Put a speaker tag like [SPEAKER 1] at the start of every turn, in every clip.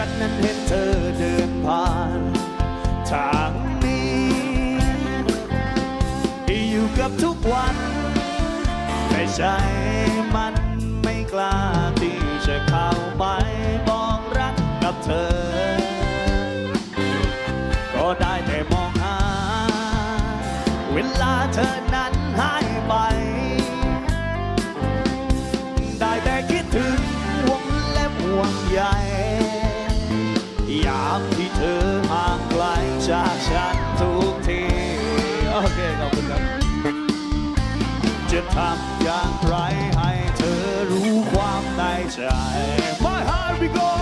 [SPEAKER 1] ฉันนั้นเห็นเธอเดินผ่านทางนี้ที่อยู่กับทุกวันแต่ใจมันไม่กล้าที่จะเข้าไปบอกรักกับเธอ ก็ได้แต่มองหา เวลาเธอนั้นหายไป ได้แต่คิดถึงห่วงและห่วงใย ยามที่เธอห่างไกลจากฉันทุกทีโอเคขอบคุณครับ จะทำอย่างไรให้เธอรู้ความในใจ My heart we go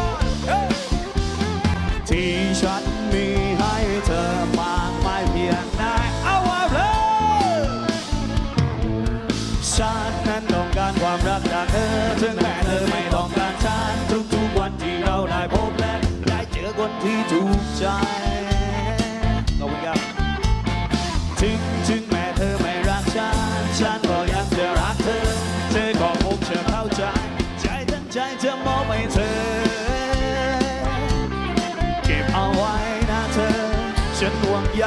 [SPEAKER 1] ใจจะมองไปเธอ เก็บเอาไว้นะเธอ ฉันห่วงใย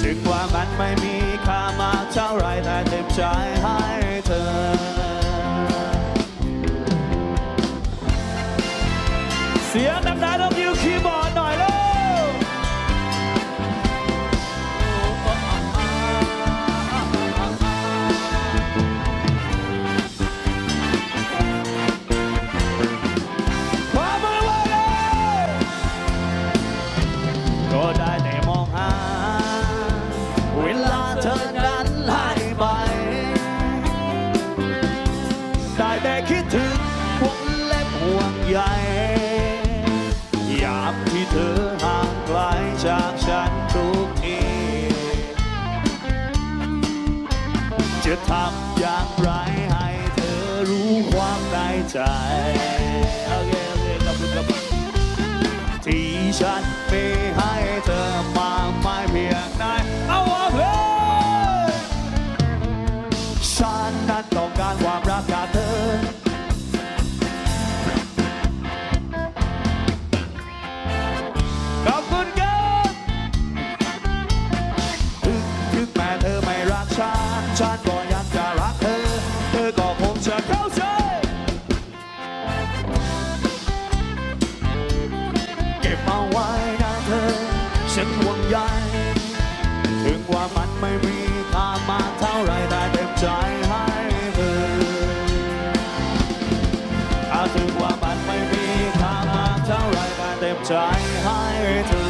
[SPEAKER 1] ถึงว่ามันไม่มีค่ามากเท่าไรแต่เต็มใจให้เธอเสียงดังๆต้อง ได้แต่คิดถึงหวงเล็บห่วงใยยามที่เธอห่างไกลจากฉันทุกทีจะทำอย่างไรให้เธอรู้ความในใจโอเคโอเคขอบคุณครับที่ฉันมีให้เธอมา ฉันก็ยังจะรักเธอ เธอก็คงจะเข้าใจ เก็บเอาไว้นะเธอ ฉันห่วงใย ถึงว่ามันไม่มีค่ามากเท่าไรแต่เต็มใจให้เธอถ้าถึงว่ามันไม่มีค่ามากเท่าไรแต่เต็มใจให้เธอ